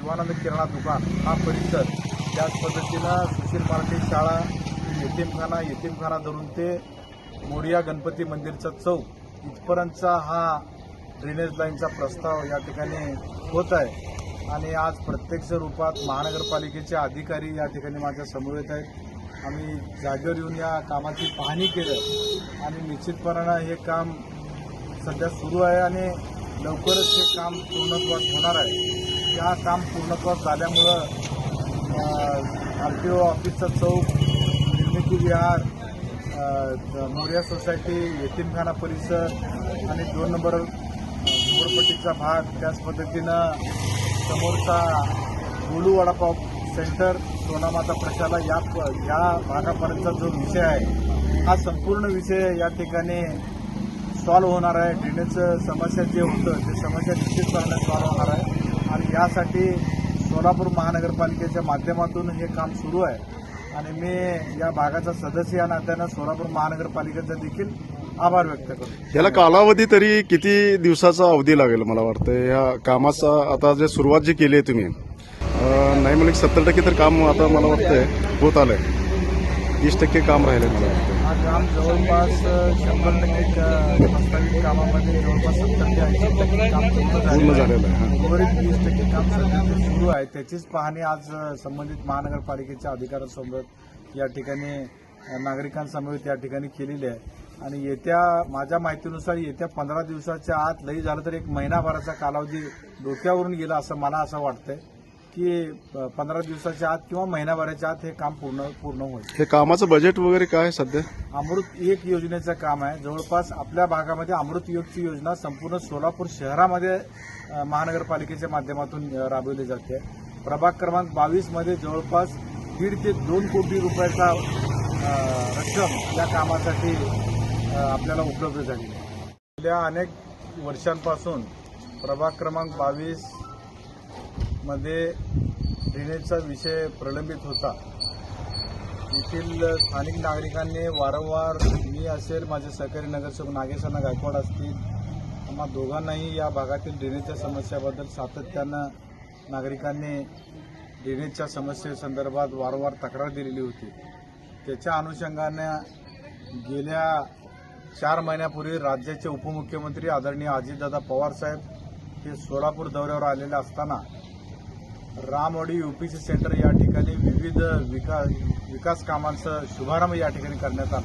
शिवानंद किराणा दुकान हा परिसर त्याच पद्धतीनं सुशील मार्केट शाळा यतीमखाना यतीमखाना धरून ते मोडिया गणपती मंदिरचा चौक इथपर्यंतचा हा ड्रेनेज लाईनचा प्रस्ताव या ठिकाणी होत आहे. आणि आज प्रत्यक्ष रूपात महानगरपालिकेचे अधिकारी या ठिकाणी माझ्यासमोर येत आहेत. आम्ही जागेवर येऊन या कामाची पाहणी केलं आणि निश्चितपणानं हे काम सध्या सुरू आहे आणि लवकरच हे काम पूर्णत्वास होणार आहे. या काम पूर्णत्वास झाल्यामुळं आर टी ओ ऑफिसचा चौक निर्मिती विहार मोर्या सोसायटी यतीमखाना परिसर आणि दोन नंबर झोपडपट्टीचा भाग त्याच पद्धतीनं समोरचा गोलू वडापाव सेंटर सोनामाता प्रशाला या या भागापर्यंतचा जो विषय आहे हा संपूर्ण विषय या ठिकाणी सॉल्व्ह होणार आहे. ड्रेनेजचं समस्या जे होतं ते समस्या निश्चितपणे सॉल्व्ह होणार आहे. यासाठी सोलापूर महानगरपालिकेच्या माध्यमातून हे काम सुरू आहे. आणि मी या भागाचा सदस्य या नात्यानं सोलापूर महानगरपालिकेचा देखील आभार व्यक्त करतो. याला कालावधी तरी किती दिवसाचा अवधी लागेल मला वाटतं या कामाचा आता जे सुरुवात जी केली आहे तुम्ही नाही म्हणजे सत्तर टक्के तर काम आता मला वाटतंय होत आलंय. तीस टक्के काम राहिलंय मला वाटतं हा काम जवळपास शंभर टक्के प्रस्तावित कामामध्ये जवळपास सत्तर ते ऐंशी टक्के काम पूर्ण पूर्ण झालेलं आहे. झालेलं आहे हा. उर्वरित वीस टक्के काम सध्या जे सुरू आहे त्याचीच पाहणी आज संबंधित महानगरपालिकेच्या अधिकाऱ्यांसोबत या ठिकाणी नागरिकांसमवेत या ठिकाणी केलेली आहे आणि येत्या माझ्या माहितीनुसार येत्या पंधरा दिवसाच्या आत लई झालं तर एक महिनाभराचा कालावधी डोक्यावरून गेला असं मला असं वाटतंय की पंधरा दिवसाच्या आत किंवा महिनाभराच्या आत हे काम पूर्ण पूर्ण होईल. हे कामाचं बजेट वगैरे काय आहे सध्या? अमृत एक योजनेचं काम आहे. जवळपास आपल्या भागामध्ये अमृत योगची योजना संपूर्ण सोलापूर शहरामध्ये महानगरपालिकेच्या माध्यमातून राबवली जाते. प्रभाग क्रमांक बावीसमध्ये जवळपास दीड ते दोन कोटी रुपयाचा रक्कम या कामासाठी आपल्याला उपलब्ध झाली गेल्या अनेक वर्षांपासून प्रभाग क्रमांक बावीस मध्ये ड्रेनेजचा विषय प्रलंबित होता. येथील स्थानिक नागरिकांनी वारंवार मी असेल माझे सहकारी नगरसेवक नागेशांना गायकवाड असतील आम्हा दोघांनाही या भागातील ड्रेनेजच्या समस्याबद्दल सातत्यानं नागरिकांनी ड्रेनेजच्या समस्येसंदर्भात वारंवार तक्रार दिलेली होती. त्याच्या अनुषंगानं गेल्या चार महिन्यापूर्वी राज्याचे उपमुख्यमंत्री आदरणीय अजितदादा पवार साहेब हे सोलापूर दौऱ्यावर आलेले असताना रामवाडी यूपीसी सेंटर या ठिकाणी विविध विकास विकास कामांचा शुभारंभ या ठिकाणी करण्यात आला.